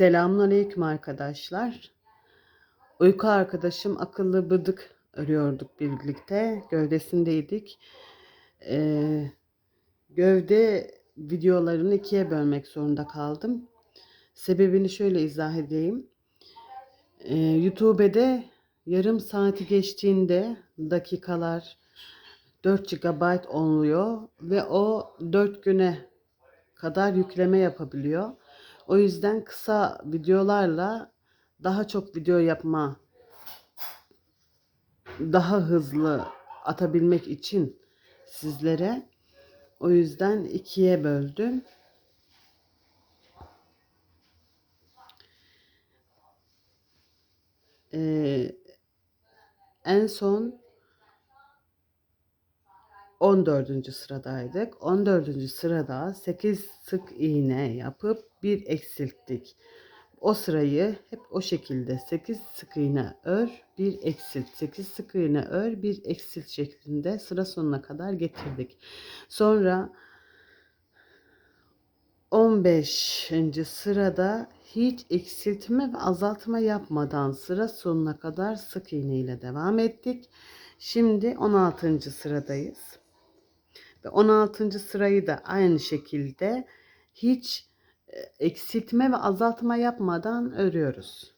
Selamünaleyküm arkadaşlar. Uyku arkadaşım akıllı bıdık örüyorduk birlikte. Gövdesindeydik. Ee, gövde videolarını ikiye bölmek zorunda kaldım. Sebebini şöyle izah edeyim. Ee, YouTube'de yarım saati geçtiğinde dakikalar 4 GB oluyor ve o 4 güne kadar yükleme yapabiliyor. O yüzden kısa videolarla daha çok video yapma, daha hızlı atabilmek için sizlere o yüzden ikiye böldüm. Ee, en son 14. sıradaydık. 14. sırada 8 sık iğne yapıp bir eksilttik. O sırayı hep o şekilde 8 sık iğne ör, bir eksilt, 8 sık iğne ör, bir eksilt şeklinde sıra sonuna kadar getirdik. Sonra 15. sırada hiç eksiltme ve azaltma yapmadan sıra sonuna kadar sık iğne ile devam ettik. Şimdi 16. sıradayız. Ve 16. sırayı da aynı şekilde hiç eksiltme ve azaltma yapmadan örüyoruz.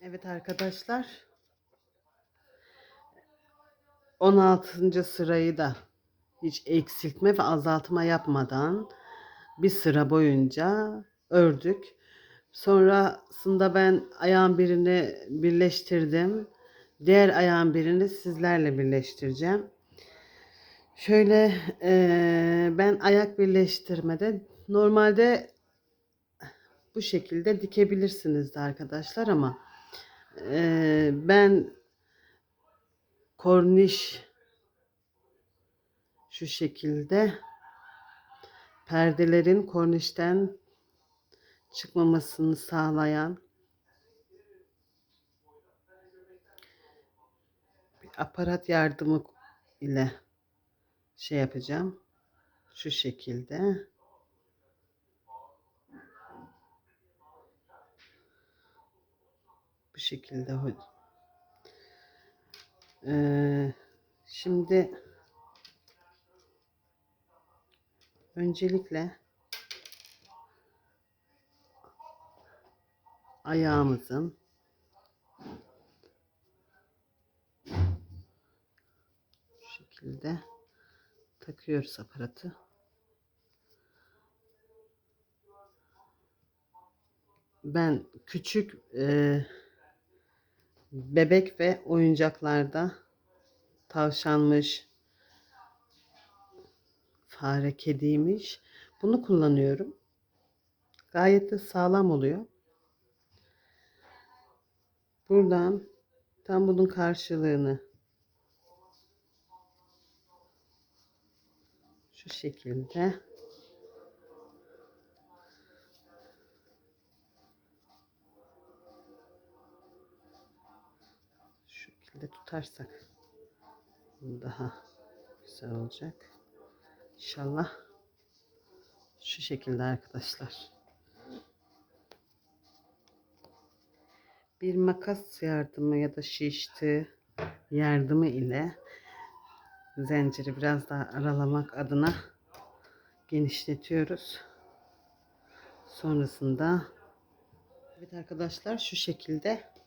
Evet arkadaşlar. 16. sırayı da hiç eksiltme ve azaltma yapmadan bir sıra boyunca ördük. Sonrasında ben ayağın birini birleştirdim. Diğer ayağın birini sizlerle birleştireceğim. Şöyle eee, ben ayak birleştirmede normalde bu şekilde dikebilirsiniz de arkadaşlar ama eee, ben korniş şu şekilde perdelerin kornişten çıkmamasını sağlayan bir aparat yardımı ile şey yapacağım. Şu şekilde. Bu şekilde. Şimdi öncelikle ayağımızın şu şekilde takıyoruz aparatı. Ben küçük e, bebek ve oyuncaklarda tavşanmış, fare kediymiş. Bunu kullanıyorum. Gayet de sağlam oluyor. Buradan tam bunun karşılığını şu şekilde şu şekilde tutarsak daha güzel olacak. İnşallah şu şekilde arkadaşlar. Bir makas yardımı ya da şişti yardımı ile zinciri biraz daha aralamak adına genişletiyoruz. Sonrasında evet arkadaşlar şu şekilde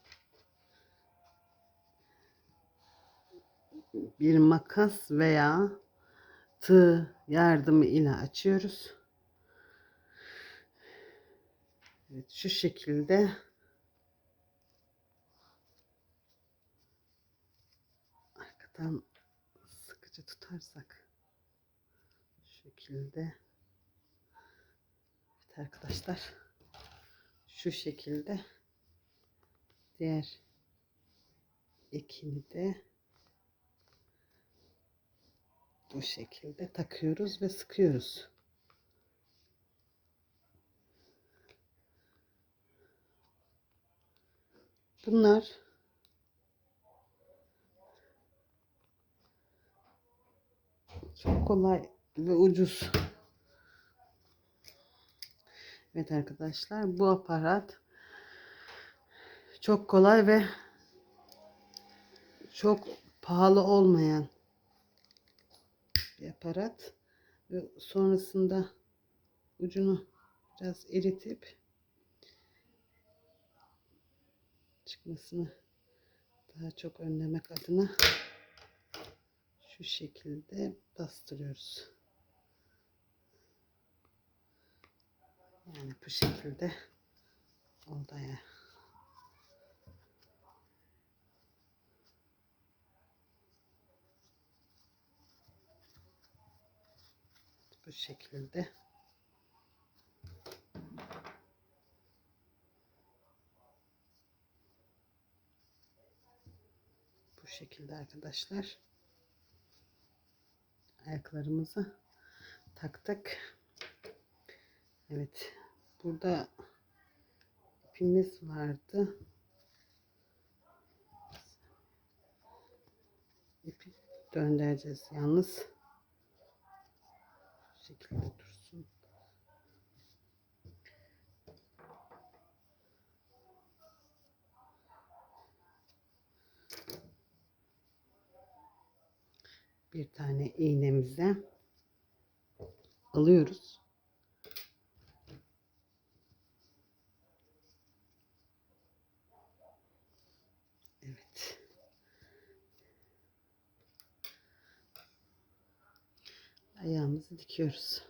bir makas veya tığ yardımı ile açıyoruz. Evet şu şekilde. Arkadan sıkıcı tutarsak şu şekilde. Evet arkadaşlar şu şekilde. Diğer ikini de Bu şekilde takıyoruz ve sıkıyoruz. Bunlar çok kolay ve ucuz. Evet arkadaşlar bu aparat çok kolay ve çok pahalı olmayan aparat ve sonrasında ucunu biraz eritip çıkmasını daha çok önlemek adına şu şekilde bastırıyoruz. Yani bu şekilde oldu Bu şekilde. Bu şekilde arkadaşlar. Ayaklarımızı taktık. Evet. Burada ipimiz vardı. İpi döndüreceğiz yalnız. Şekilde dursun. Bir tane iğnemize alıyoruz. Evet. Ayağımızı dikiyoruz.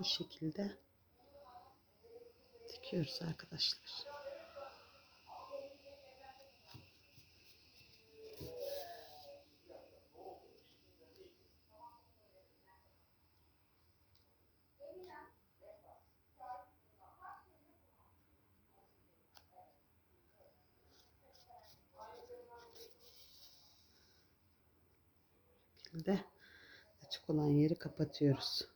Bu şekilde dikiyoruz arkadaşlar. Şekilde açık olan yeri kapatıyoruz.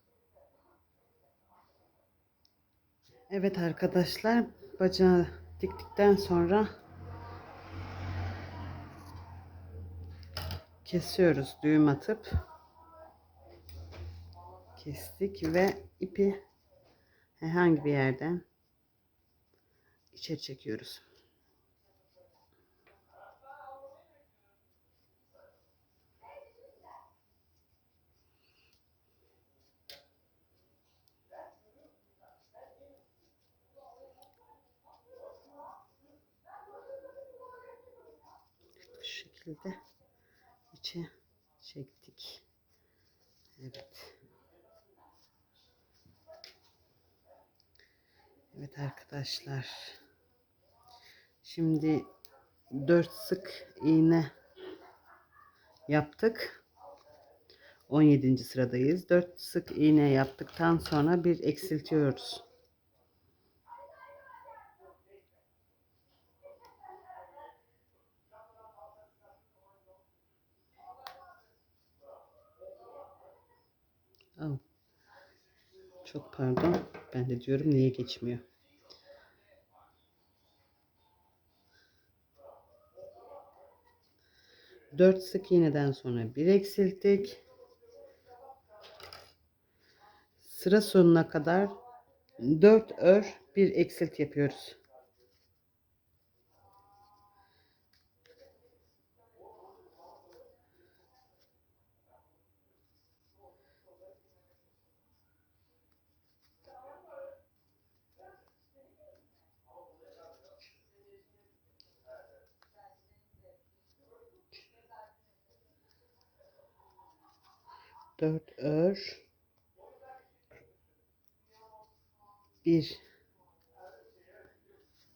Evet arkadaşlar bacağı diktikten sonra kesiyoruz düğüm atıp kestik ve ipi herhangi bir yerden içeri çekiyoruz. Bu şekilde içe çektik. Evet. Evet arkadaşlar. Şimdi 4 sık iğne yaptık. 17. sıradayız. 4 sık iğne yaptıktan sonra bir eksiltiyoruz. Çok pardon. Ben de diyorum niye geçmiyor. Dört sık iğneden sonra bir eksilttik. sıra sonuna kadar 4 ör bir eksilt yapıyoruz. Dört ör bir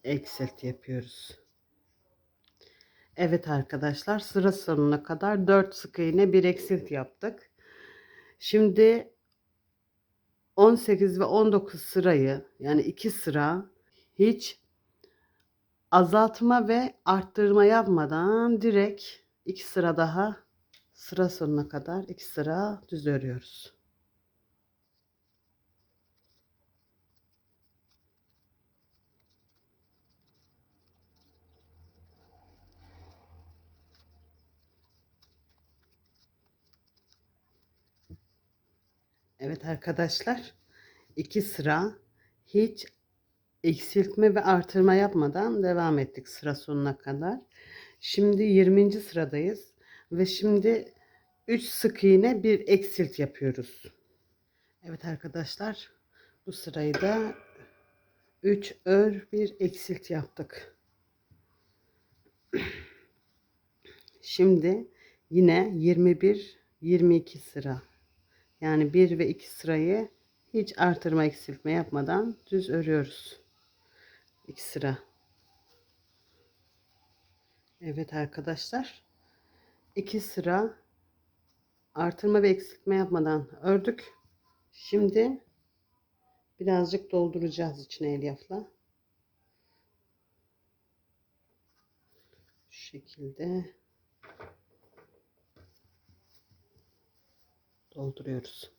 eksilt yapıyoruz. Evet arkadaşlar sıra sonuna kadar 4 sık iğne bir eksilt yaptık. Şimdi 18 ve 19 sırayı yani 2 sıra hiç azaltma ve arttırma yapmadan direkt 2 sıra daha sıra sonuna kadar 2 sıra düz örüyoruz. Evet arkadaşlar. iki sıra hiç eksiltme ve artırma yapmadan devam ettik sıra sonuna kadar. Şimdi 20. sıradayız ve şimdi 3 sık iğne bir eksilt yapıyoruz. Evet arkadaşlar bu sırayı da 3 ör bir eksilt yaptık. Şimdi yine 21 22 sıra yani 1 ve 2 sırayı hiç artırma eksiltme yapmadan düz örüyoruz. 2 sıra. Evet arkadaşlar. 2 sıra artırma ve eksiltme yapmadan ördük. Şimdi birazcık dolduracağız içine elyafla. Şu şekilde. dolduruyoruz.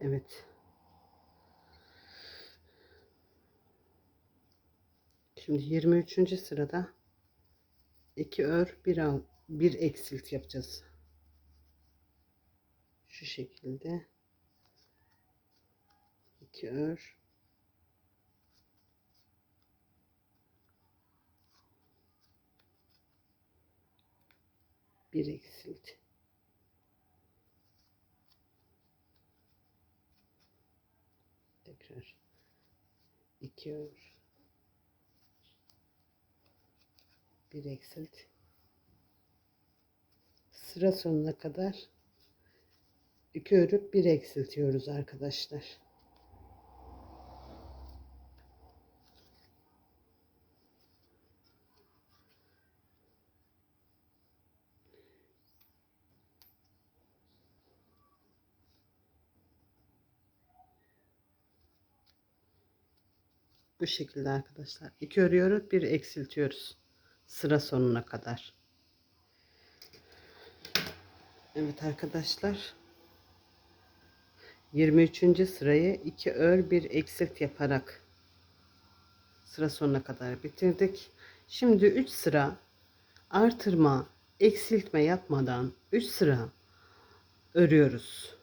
Evet. Şimdi 23. sırada 2 ör 1 al 1 eksilt yapacağız şu şekilde iki ör bir eksilt tekrar iki ör bir eksilt sıra sonuna kadar 2 örüp bir eksiltiyoruz arkadaşlar. Bu şekilde arkadaşlar. 2 örüyoruz, bir eksiltiyoruz. Sıra sonuna kadar. Evet arkadaşlar. 23. sırayı 2 ör 1 eksilt yaparak sıra sonuna kadar bitirdik. Şimdi 3 sıra artırma, eksiltme yapmadan 3 sıra örüyoruz.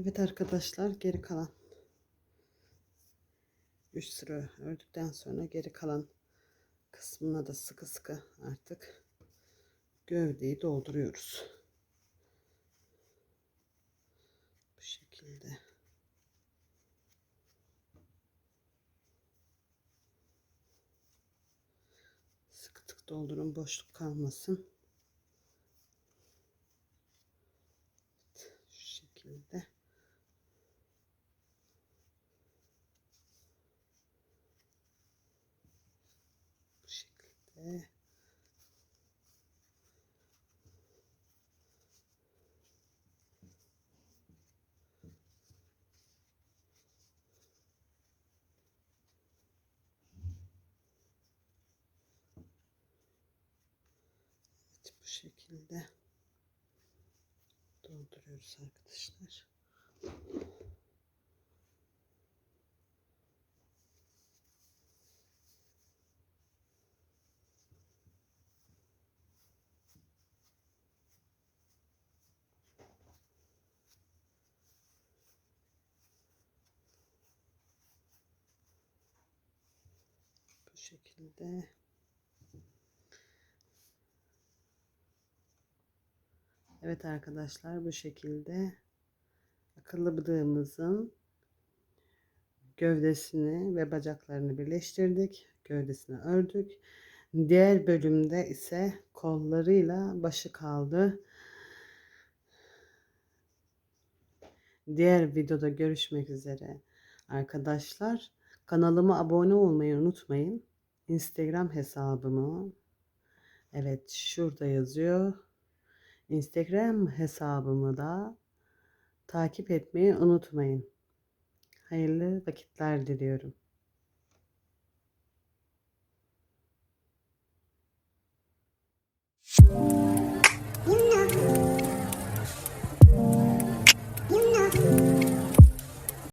Evet arkadaşlar geri kalan 3 sıra ördükten sonra geri kalan kısmına da sıkı sıkı artık gövdeyi dolduruyoruz. Bu şekilde. Sıkı tık doldurun boşluk kalmasın. Evet, şu şekilde. Bu Evet, bu şekilde dolduruyoruz arkadaşlar. Bu şekilde Evet arkadaşlar bu şekilde akıllı bıdığımızın gövdesini ve bacaklarını birleştirdik. Gövdesini ördük. Diğer bölümde ise kollarıyla başı kaldı. Diğer videoda görüşmek üzere. Arkadaşlar kanalıma abone olmayı unutmayın. Instagram hesabımı evet şurada yazıyor. Instagram hesabımı da takip etmeyi unutmayın. Hayırlı vakitler diliyorum.